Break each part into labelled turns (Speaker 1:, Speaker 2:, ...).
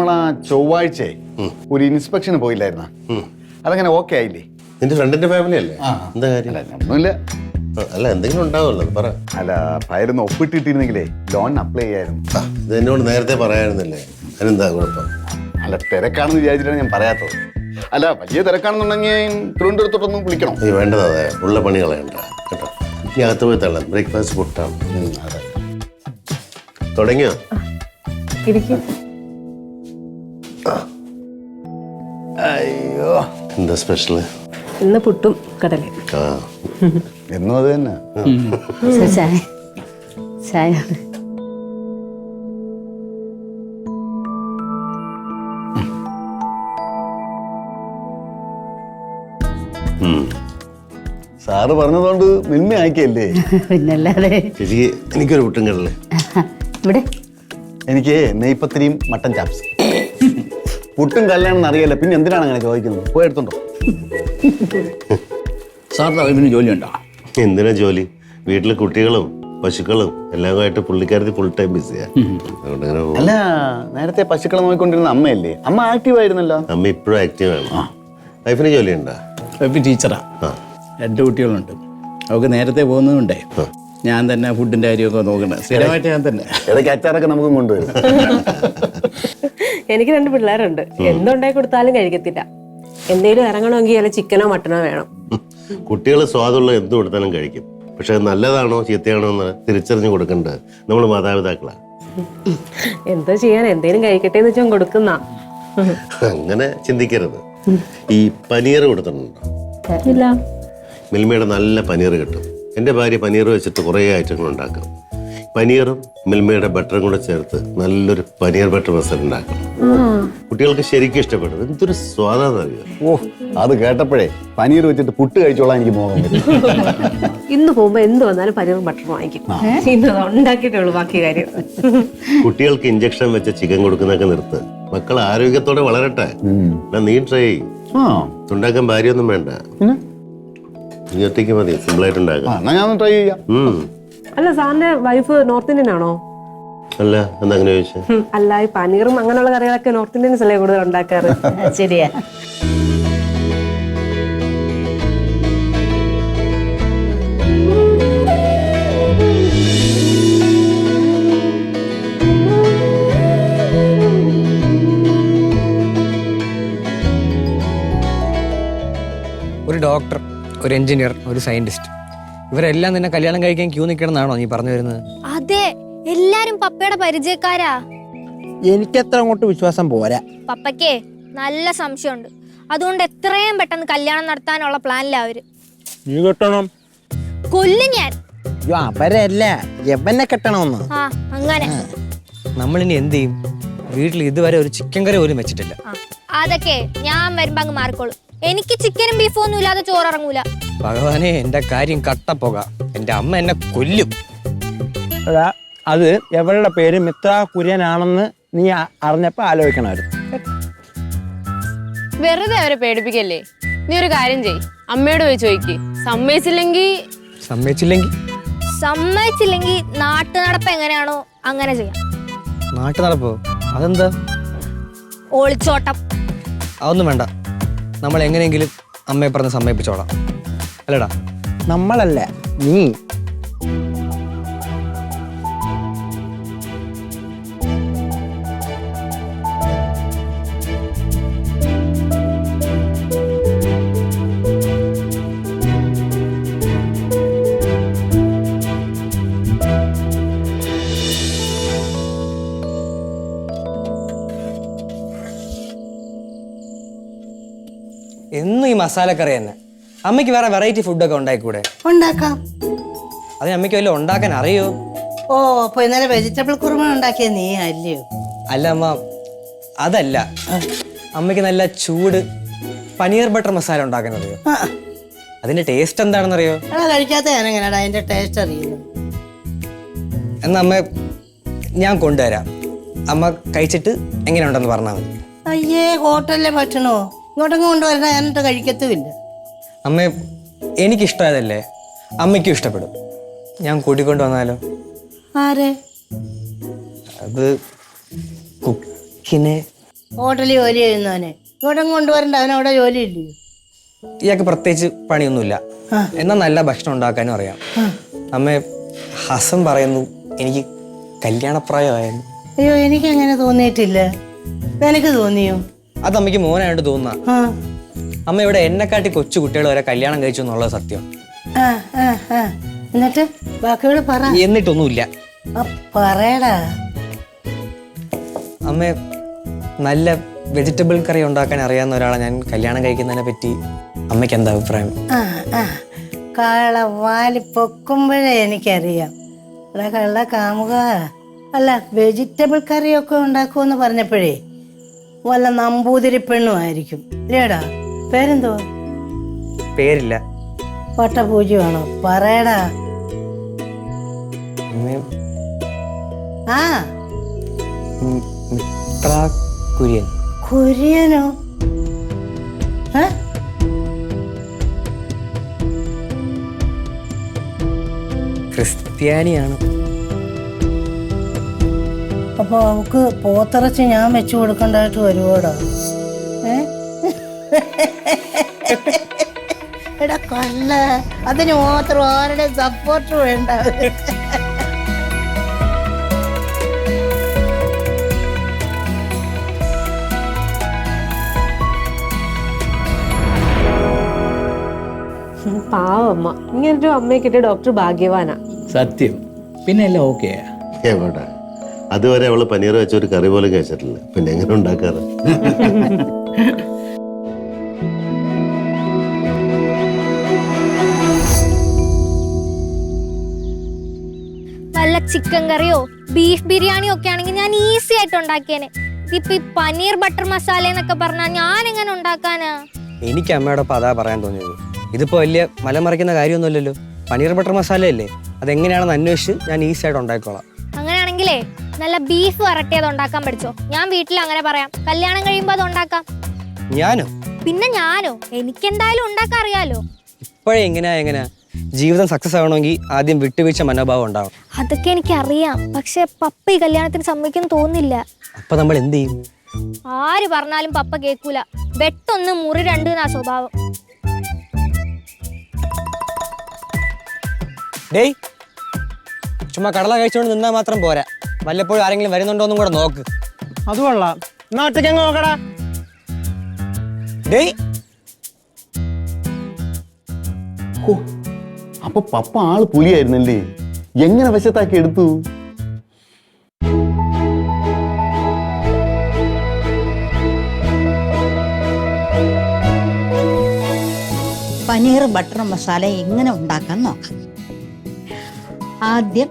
Speaker 1: നമ്മളാ ചൊവ്വാഴ്ച ഒരു ഇൻസ്പെക്ഷന് പോയില്ലായിരുന്ന? അതങ്ങനെ ഓക്കെ ആയില്ലേ?
Speaker 2: നിന്റെ ഫ്രണ്ടിന്റെ ഫാമിലി അല്ലേ? എന്താ കാര്യം?
Speaker 1: അല്ല ഒന്നുമില്ല
Speaker 2: അല്ല എന്തെങ്കിലും ഉണ്ടാവുമല്ലോ പറ.
Speaker 1: അല്ല ഫയലൊന്ന് ഒപ്പിട്ടിട്ടിരുന്നെങ്കിലേ ലോൺ അപ്ലൈ ചെയ്യായിരുന്നു.
Speaker 2: ഇത് എന്നോട് നേരത്തെ പറയായിരുന്നില്ലേ? അതിനെന്താ കുഴപ്പം?
Speaker 1: അല്ല തിരക്കാണെന്ന് വിചാരിച്ചിട്ടാണ് ഞാൻ പറയാത്തത്. അല്ല വലിയ തിരക്കാണെന്നുണ്ടെങ്കിൽ തിരുവനന്തപുരത്തോട്ടൊന്നും വിളിക്കണം.
Speaker 2: ഈ വേണ്ടത് അതെ ഉള്ള പണി കളയണ്ട കേട്ടോ. ഈ അകത്ത് പോയി തള്ളാം ബ്രേക്ക്ഫാസ്റ്റ് പൊട്ടാം.
Speaker 1: അതെ.
Speaker 2: തുടങ്ങിയോ?
Speaker 3: ഇരിക്കും.
Speaker 2: എന്താ സ്പെഷ്യൽ
Speaker 3: ഇന്ന് പുട്ടും കടല
Speaker 2: ആ.
Speaker 1: എന്നും അത് തന്നെ.
Speaker 4: ചായ. ചായ.
Speaker 1: സാറ് പറഞ്ഞതുകൊണ്ട് നിന്നെ അയക്കല്ലേ
Speaker 4: പിന്നല്ലാതെ.
Speaker 2: ചേച്ചിക്ക് എനിക്കൊരു പുട്ടും കടൽ
Speaker 4: ഇവിടെ?
Speaker 1: എനിക്ക് നെയ്പത്തിരിയും മട്ടൻ ചാപ്സ്. പുട്ടും കല്യാണം അറിയില്ല പിന്നെ എന്തിനാണ് അങ്ങനെ ചോദിക്കുന്നത്? പോയി എടുത്തുണ്ടോ?
Speaker 5: സാറിന് വൈഫിന് ജോലിയുണ്ടോ
Speaker 2: എന്തിനാ ജോലി? വീട്ടിലെ കുട്ടികളും പശുക്കളും എല്ലാം ആയിട്ട് പുള്ളിക്കാരത്തി ഫുൾ ടൈം ബിസിയാ.
Speaker 1: അല്ല നേരത്തെ പശുക്കളെ നോക്കിക്കൊണ്ടിരുന്ന അമ്മയല്ലേ അമ്മ ആക്റ്റീവ് ആയിരുന്നല്ലോ.
Speaker 2: അമ്മ ഇപ്പോഴും ആക്റ്റീവ് ആണ്. വൈഫിന് ജോലി ഉണ്ടോ?
Speaker 5: വൈഫ് ടീച്ചറാ രണ്ട് കുട്ടികളുണ്ട്. അവർക്ക് നേരത്തെ പോകുന്നതുകൊണ്ടേ ഞാൻ തന്നെ ഫുഡിന്റെ കാര്യമൊക്കെ നോക്കണേ. സ്ഥിരമായിട്ട് ഞാൻ തന്നെ.
Speaker 1: ഇടയ്ക്ക് അച്ചാറൊക്കെ നമുക്കും കൊണ്ടുവരും.
Speaker 3: എനിക്ക് രണ്ട് പിള്ളേരുണ്ട്. എന്തുണ്ടായി കൊടുത്താലും കഴിക്കത്തില്ല. എന്തെങ്കിലും ഇറങ്ങണമെങ്കിൽ അല്ല ചിക്കനോ മട്ടനോ വേണം.
Speaker 2: കുട്ടികൾ സ്വാദുള്ള എന്ത് കൊടുത്താലും കഴിക്കും. പക്ഷെ നല്ലതാണോ ചീത്തയാണോ എന്ന് തിരിച്ചറിഞ്ഞു കൊടുക്കേണ്ടത് നമ്മൾ മാതാപിതാക്കളാണ്
Speaker 3: എന്തോ ചെയ്യാൻ എന്തേലും കഴിക്കട്ടെ എന്ന് വെച്ചാൽ കൊടുക്കുന്ന.
Speaker 2: അങ്ങനെ ചിന്തിക്കരുത്. ഈ പനീർ കൊടുത്തിട്ടുണ്ടോ?
Speaker 3: ഇല്ല.
Speaker 2: മിൽമയുടെ നല്ല പനീർ കിട്ടും. എന്റെ ഭാര്യ പനീർ വെച്ചിട്ട് കുറേ ഐറ്റങ്ങൾ ഉണ്ടാക്കും. പനീറും മിൽമയുടെ ബട്ടറും കൂടെ ചേർത്ത് നല്ലൊരു പനീർ ബട്ടർ മസാല ഉണ്ടാക്കും കുട്ടികൾക്ക് ശരിക്കും ഇഷ്ടപ്പെടും. എന്തൊരു സ്വാദാന്നറിയോ?
Speaker 1: ഓ അത് കേട്ടപ്പോഴേ പനീർ വെച്ചിട്ട് പുട്ട് കഴിച്ചോളാൻ എനിക്ക് മോഹം വരും.
Speaker 3: ഇന്ന് പോകുമ്പോ എന്ത് വന്നാലും പനീർ ബട്ടർ വാങ്ങിക്കും. ഇന്ന് ഉണ്ടാക്കിയിട്ടുള്ളൂ ബാക്കി കാര്യം.
Speaker 2: കുട്ടികൾക്ക് ഇഞ്ചക്ഷൻ വെച്ച ചിക്കൻ കൊടുക്കുന്നൊക്കെ നിർത്ത്. മക്കൾ ആരോഗ്യത്തോടെ വളരട്ടെ. എന്നാ നീ ട്രൈ ചെയ്യ്.
Speaker 1: ആ.
Speaker 2: ഉണ്ടാക്കാൻ ഭാര്യയൊന്നും വേണ്ട.
Speaker 1: പിന്നെ?
Speaker 2: നീ ഒറ്റയ്ക്ക് മതി സിമ്പിളായിട്ട്
Speaker 1: ആ
Speaker 2: ഉണ്ടാക്കാം
Speaker 1: എന്നാ ഞാൻ ട്രൈ ചെയ്യാം.
Speaker 2: ഉം.
Speaker 3: അല്ല സാറിന്റെ വൈഫ് നോർത്ത് ഇന്ത്യൻ ആണോ?
Speaker 2: അല്ല ചോദിച്ചേ?
Speaker 3: അല്ല ഈ പനീറും അങ്ങനെയുള്ള കറികളൊക്കെ നോർത്ത് ഇന്ത്യൻസ് അല്ലേ കൂടുതൽ ഉണ്ടാക്കാറ്?
Speaker 4: ശരിയാ.
Speaker 6: ഒരു ഡോക്ടർ ഒരു എഞ്ചിനീയർ ഒരു സയന്റിസ്റ്റ് ഇവരെല്ലാം നിന്നെ കല്യാണം കഴിക്കാൻ ക്യൂ നിൽക്കണമെന്നാണോ നീ പറഞ്ഞു വരുന്നത്?
Speaker 7: അതെ എല്ലാരും പപ്പയുടെ പരിചയക്കാരാ.
Speaker 8: എത്ര അങ്ങോട്ട് വിശ്വാസം പോരാ.
Speaker 7: പപ്പയ്ക്കേ നല്ല സംശയമുണ്ട്. അതുകൊണ്ട് എത്രയും പെട്ടെന്ന് കല്യാണം നടത്താനുള്ള പ്ലാനിലാ അവർ.
Speaker 8: നീ കെട്ടണം.
Speaker 7: കൊല്ലും ഞാൻ.
Speaker 8: അയ്യോ അവരല്ല. എവനെ കെട്ടണമെന്ന്.
Speaker 7: ആ അങ്ങനെ.
Speaker 6: നമ്മളിനി എന്ത് ചെയ്യും? വീട്ടിൽ ഇതുവരെ ഒരു ചിക്കൻ കറി പോലും വെച്ചിട്ടില്ല.
Speaker 7: ആ, അതൊക്കെ ഞാൻ വരുമ്പോ അങ്ങ് മാറിക്കോളും. എനിക്ക് ചിക്കനും ബീഫും ഒന്നും ഇല്ലാതെ ചോറിറങ്ങൂല.
Speaker 6: ഭഗവാനെ എന്റെ കാര്യം കട്ടപ്പോക. എന്റെ അമ്മ എന്നെ കൊല്ലും.
Speaker 8: എടാ അത് എവളുടെ പേര് മിത്ര കുര്യനാണെന്ന് നീ അറിഞ്ഞപ്പോ ആലോചിക്കണമായിരുന്നു.
Speaker 9: വെറുതെ അവരെ പേടിപ്പിക്കല്ലേ? നീ ഒരു കാര്യം ചെയ് അമ്മയോട് പോയി ചോദിക്ക്. സമ്മതിച്ചില്ലെങ്കിൽ
Speaker 6: സമ്മതിച്ചില്ലെങ്കിൽ
Speaker 7: സമ്മതിച്ചില്ലെങ്കിൽ നാട്ടു നടപ്പ് എങ്ങനെയാണോ അങ്ങനെ ചെയ്യാം.
Speaker 6: നാട്ടു നടപ്പോ അതെന്താ?
Speaker 7: ഒളിച്ചോട്ടം
Speaker 6: അതൊന്നും വേണ്ട. നമ്മൾ എങ്ങനെയെങ്കിലും അമ്മയെ പറഞ്ഞ് സമ്മതിപ്പിച്ചോളാം അല്ലടാ
Speaker 8: നമ്മളല്ല? നീ
Speaker 6: മസാലക്കറി തന്നെ. അമ്മയ്ക്ക് വേറെ വെറൈറ്റി ഫുഡൊക്കെ ഉണ്ടായിക്കൂടെ?
Speaker 4: ഉണ്ടാക്കാം.
Speaker 6: അതിന് അമ്മയ്ക്ക് വല്ലതും ഉണ്ടാക്കാൻ അറിയോ?
Speaker 4: ഓ അപ്പൊ ഇന്നലെ വെജിറ്റബിൾ കുറുമ ഉണ്ടാക്കിയ നീ അല്ലയോ?
Speaker 6: അല്ല അമ്മ. അതല്ല. അമ്മയ്ക്ക് നല്ല ചൂട് പനീർ ബട്ടർ മസാല ഉണ്ടാക്കാൻ അറിയോ അതിന്റെ ടേസ്റ്റ് എന്താണെന്നറിയോ?
Speaker 4: എടാ കഴിക്കാത്ത ഞാൻ എങ്ങനെയാടാ അതിന്റെ ടേസ്റ്റ് അറിയുന്നു?
Speaker 6: എന്നാ അമ്മ ഞാൻ കൊണ്ടുവരാം. അമ്മ കഴിച്ചിട്ട് എങ്ങനെയുണ്ടെന്ന് പറഞ്ഞാൽ മതി.
Speaker 4: അയ്യേ ഹോട്ടലിലെ ഭക്ഷണോ ഇങ്ങോട്ടൊന്നും കൊണ്ടുവരുന്ന ഞാനിട്ട് കഴിക്കത്തുമില്ല.
Speaker 6: അമ്മ എനിക്കിഷ്ടമായതല്ലേ? അമ്മയ്ക്കും ഇഷ്ടപ്പെടും. ഞാൻ കൂട്ടിക്കൊണ്ട് വന്നാലോ
Speaker 4: ആരെ?
Speaker 6: അത് കുക്കിനെ.
Speaker 4: ഹോട്ടലിൽ ജോലി ചെയ്യുന്നവനെ. ഇങ്ങോട്ടും കൊണ്ടുവരണ്ട അവനവിടെ ജോലി ഇല്ലയോ
Speaker 6: ഇയാൾക്ക് പ്രത്യേകിച്ച് പണിയൊന്നുമില്ല. എന്നാൽ നല്ല ഭക്ഷണം ഉണ്ടാക്കാനും അറിയാം. അമ്മ ഹസൻ പറയുന്നു എനിക്ക് കല്യാണപ്രായമായിരുന്നു.
Speaker 4: അയ്യോ എനിക്ക് അങ്ങനെ തോന്നിയിട്ടില്ല. നിനക്ക് തോന്നിയോ?
Speaker 6: അത് അമ്മയ്ക്ക് മോനായിട്ട് തോന്നുന്ന അമ്മ ഇവിടെ എന്നെ കാട്ടി കൊച്ചു കുട്ടികൾ വരെ കല്യാണം കഴിച്ചു എന്നുള്ളത് സത്യം.
Speaker 4: എന്നിട്ട് ബാക്കികൾ പറ.
Speaker 6: എന്നിട്ടൊന്നുമില്ല.
Speaker 4: പറയടാ.
Speaker 6: അമ്മ നല്ല വെജിറ്റബിൾ കറി ഉണ്ടാക്കാൻ അറിയാവുന്ന ഒരാളെ ഞാൻ കല്യാണം കഴിക്കുന്നതിനെ പറ്റി അമ്മയ്ക്ക് എന്താ അഭിപ്രായം?
Speaker 4: കാള വാൽ പൊക്കുമ്പോഴേ എനിക്കറിയാം. കള്ള കാമുക. അല്ല വെജിറ്റബിൾ കറിയൊക്കെ ഉണ്ടാക്കുമെന്ന് പറഞ്ഞപ്പോഴേ വല്ല നമ്പൂതിരി പെണ്ണുമായിരിക്കും. ഇല്ലേടാ പേരെന്തോ
Speaker 6: പേരില്ല.
Speaker 4: വട്ടപൂജയാണോ പറയടാ. ആ.
Speaker 6: കുര്യൻ.
Speaker 4: കുര്യനോ?
Speaker 6: ക്രിസ്ത്യാനിയാണ്.
Speaker 4: അപ്പൊ അവക്ക് പോത്തിറച്ചി ഞാൻ വെച്ചു കൊടുക്കണ്ടായിട്ട് വരുവോടാ? ഏ? എടാ കൊല്ല അതിന് മാത്രം ആരുടെ സപ്പോർട്ട് വേണ്ട.
Speaker 3: പാവമ്മ. ഇങ്ങനൊരു അമ്മയെ കിട്ടിയ ഡോക്ടർ ഭാഗ്യവാനാ.
Speaker 5: സത്യം. പിന്നെ എല്ലാം ഓക്കെയാ
Speaker 2: എവിടെ? അതുവരെ അവൾ പനീർ വെച്ച ഒരു കറി പോലും കഴിച്ചിട്ടില്ല. പിന്നെ എങ്ങനെ ഉണ്ടാക്കാറ്?
Speaker 7: വല്ല ചിക്കൻ കറിയോ ബീഫ് ബിരിയാണിയോ ഒക്കെ ആണെങ്കിൽ ഞാൻ ഈസി ആയിട്ട് ഉണ്ടാക്കിയേനെ. ഇതിപ്പോ ഈ പനീർ ബട്ടർ മസാല എന്നൊക്കെ പറഞ്ഞാൽ ഞാൻ എങ്ങനെ ഉണ്ടാക്കാനാ?
Speaker 6: എനിക്ക് അമ്മയോടൊപ്പം അതാ പറയാൻ തോന്നിയത്. ഇതിപ്പോ വലിയ മലമറിക്കുന്ന കാര്യമൊന്നുമില്ലല്ലോ. പനീർ ബട്ടർ മസാല അല്ലേ? അതെങ്ങനെയാണെന്ന് അന്വേഷിച്ച് ഞാൻ ഈസി ആയിട്ട് ഉണ്ടാക്കിക്കോളാം.
Speaker 7: അങ്ങനെയാണെങ്കിലേ നല്ല ബീഫ് വരട്ടിയത് ഉണ്ടാക്കാൻ പഠിച്ചോ? ഞാൻ വീട്ടിൽ അങ്ങനെ പറയാം. കല്യാണം കഴിയുമ്പോ അത് ഉണ്ടാക്കാം.
Speaker 6: ഞാനോ?
Speaker 7: പിന്നെ ഞാനോ? എനിക്കെന്തായാലും ഉണ്ടാക്കാൻ അറിയാലോ.
Speaker 6: ഇപ്പോഴേ എങ്ങനെയാ എങ്ങനെയാ? ജീവിതം സക്സസ് ആവണമെങ്കിൽ ആദ്യം വിട്ടുവീഴ്ച മനോഭാവം ഉണ്ടാവും
Speaker 7: അതൊക്കെ എനിക്ക് അറിയാം പക്ഷെ പപ്പ ഈ കല്യാണത്തിന് സമ്മതിക്കും തോന്നില്ല
Speaker 6: അപ്പൊ നമ്മൾ എന്ത് ചെയ്യും?
Speaker 7: ആര് പറഞ്ഞാലും പപ്പ കേൾക്കൂല. വെട്ടൊന്ന് മുറി രണ്ട് എന്നാ സ്വഭാവം.
Speaker 6: ഡേയ് ചുമ്മാ കടല കഴിച്ചുകൊണ്ട് നിന്നാ മാത്രം പോരാ. വല്ലപ്പോഴും ആരെങ്കിലും വരുന്നുണ്ടോ എന്നും കൂടെ നോക്ക്.
Speaker 8: അത് കൊള്ളാം. എന്നാ ഒറ്റയ്ക്ക് അങ്ങ് നോക്കടാ.
Speaker 6: ഡേയ്.
Speaker 1: ഹോ അപ്പൊ പപ്പ ആൾ പുലിയായിരുന്നല്ലേ? എങ്ങനെ വശത്താക്കി എടുത്തു?
Speaker 10: പനീർ ബട്ടർ മസാല എങ്ങനെ ഉണ്ടാക്കാൻ നോക്കാം. ആദ്യം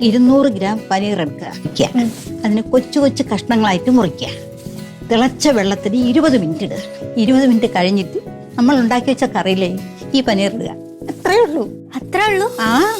Speaker 10: ഇരുന്നൂറ് ഗ്രാം പനീർ എടുക്കുക. വയ്ക്കുക. അതിനെ കൊച്ചു കൊച്ചു കഷ്ണങ്ങളായിട്ട് മുറിക്കുക. തിളച്ച വെള്ളത്തിന് ഇരുപത് മിനിറ്റ് ഇടുക. ഇരുപത് മിനിറ്റ് കഴിഞ്ഞിട്ട് നമ്മൾ ഉണ്ടാക്കി വെച്ച കറിയിലേ ഈ പനീർ ഇടുക. അത്രേ ഉള്ളൂ.
Speaker 7: അത്രേ ഉള്ളൂ?
Speaker 10: ആ.